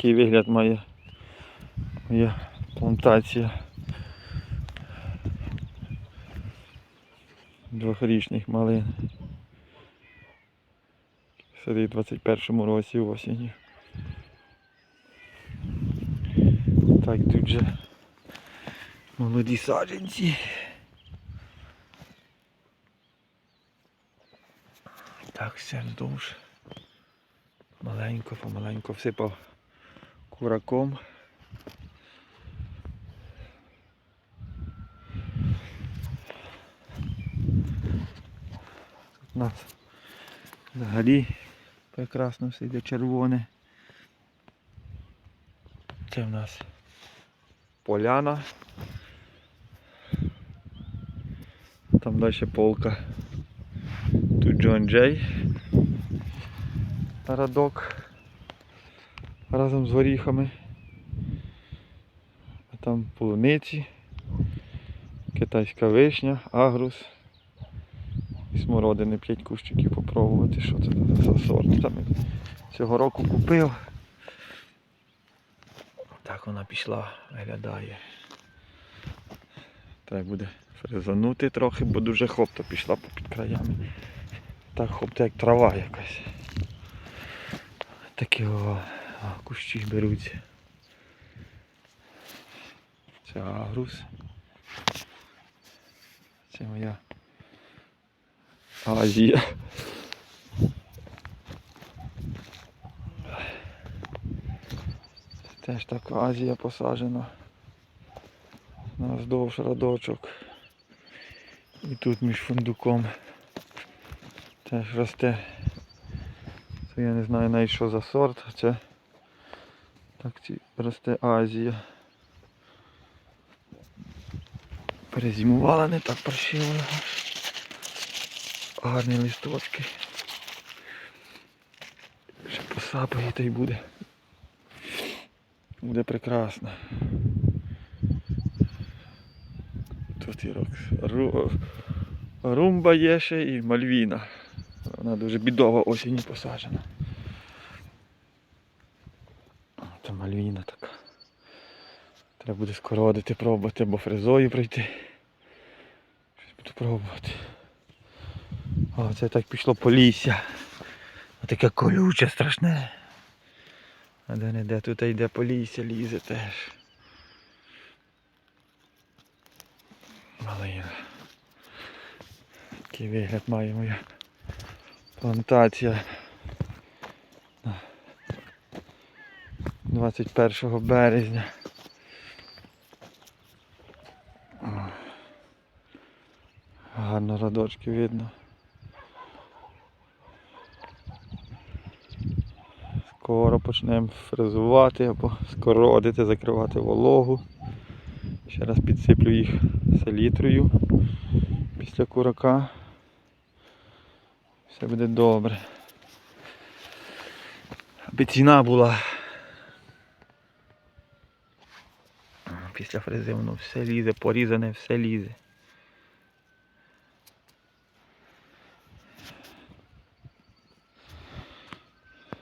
Такий вигляд має моя плантація. Двохрічних малин. Сидить в 21 році осені. Так, тут же молоді саджанці. Так, все вздовж. Маленько, помаленько всипав кураком. Тут у нас взагалі прекрасно все йде червоне. Це в нас поляна. Там далі полка. Тут Джон Джей. Радок. Разом з горіхами. А там полуниці. Китайська вишня, агрус. І смородини 5 кущиків попробувати, що це за сорт. Там цього року купив. Так вона пішла, виглядає. Треба буде фрезанути трохи, бо дуже хопта пішла під краями. Так хопта як трава якась. Такі о, кущі беруться. Це агрус. Це моя Азія. Теж так Азія посаджена. Наздовж радочок. І тут між фундуком теж росте. Це я не знаю навіть що за сорт, це так ці росте Азія. Перезимувала не так паршиво. Гарні листочки. Ще посапає та й буде. Буде прекрасно. Тут і рок. Ру... Румба є ще і Мальвіна. Вона дуже бідова осінню посаджена. Це Мальвіна така. Треба буде скородити, пробувати або фрезою пройти. Щось буду пробувати. О, це так пішло полісся. Таке колюче страшне. А де не де тут йде полісся, лізе теж. Малина. Такий вигляд має моя плантація. 21 березня. Гарно радочки видно. Скоро почнемо фрезувати або скородити, закривати вологу. Ще раз підсиплю їх селітрою після курака. Все буде добре. Аби ціна була. Після фрези воно все лізе, порізане, все лізе.